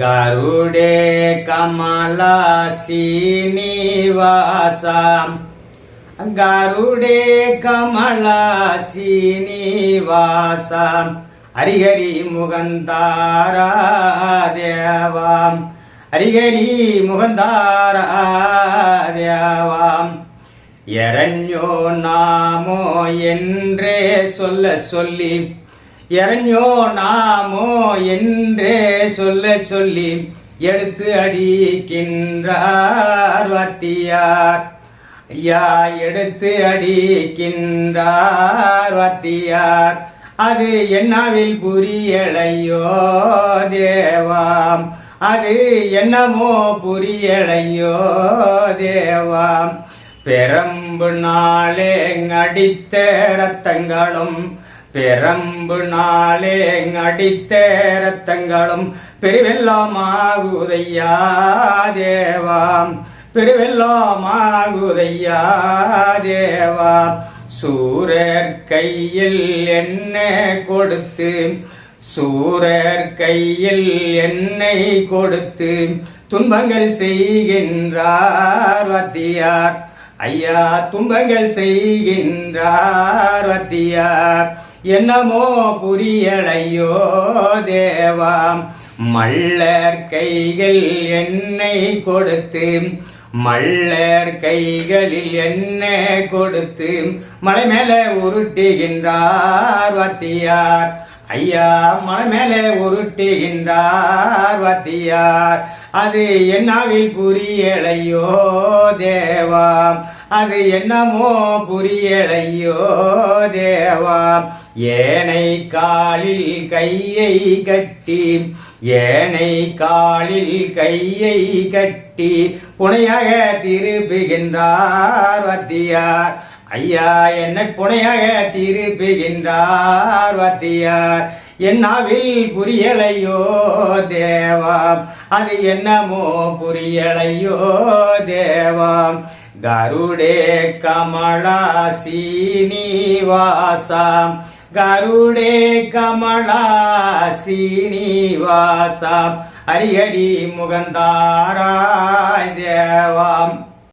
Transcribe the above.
गरुडे कमलासिनिवासां गरुडे कमलासिनिवासां हरिहरि मुगन्तारा देवां हरिहरि मुगन्तारा देवाम् எரண்யோ நாமோ என்றே சொல்ல சொல்லி இறங்கியோ நாமோ என்றே சொல்ல சொல்லி எடுத்து அடிக்கின்றார் வாத்தியார். ஐயா எடுத்து அடிக்கின்றார் வாத்தியார். அது என்னாவில் புரியலையோ தேவாம். அது என்னமோ புரியலையோ தேவாம். பெரம்பு நாளே அடித்த ரத்தங்களும் பெரம்பு நாளே அடித்த ரத்தங்களும் பெருவெல்லாமாகுதையா தேவாம் பெருவெல்லாமாகுதையா தேவா சூரர் கையில் என்ன கொடுத்து சூரர் கையில் என்னை கொடுத்து துன்பங்கள் செய்கின்றார் வத்தியார். ஐயா துன்பங்கள் செய்கின்றார் வத்தியார். என்னமோ புரியலையோ தேவா? மல்லர் கைகள் என்னை கொடுத்து மல்லர் கைகளில் என்ன கொடுத்து மலை மேலே உருட்டுகின்றார் வத்தியார். ஐயா மலை மேலே உருட்டுகின்றார் வத்தியார். அது என்னவில் புரியலையோ தேவாம். அது என்னமோ புரியலையோ தேவாம். ஏனை காலில் கையை கட்டி ஏனை காலில் கையை கட்டி புனையாக திருப்புகின்றார் வத்தியார். ஐயா என்னை புனையாக திருப்புகின்றார் வத்தியார். என்னாவில் புரியலையோ தேவாம் அது என்னமோ புரியலையோ தேவாம் கருடே கமலா சீனிவாசாம் கருடே கமலா சீனிவாசாம் ஹரிஹரி முகந்தாராய் தேவாம்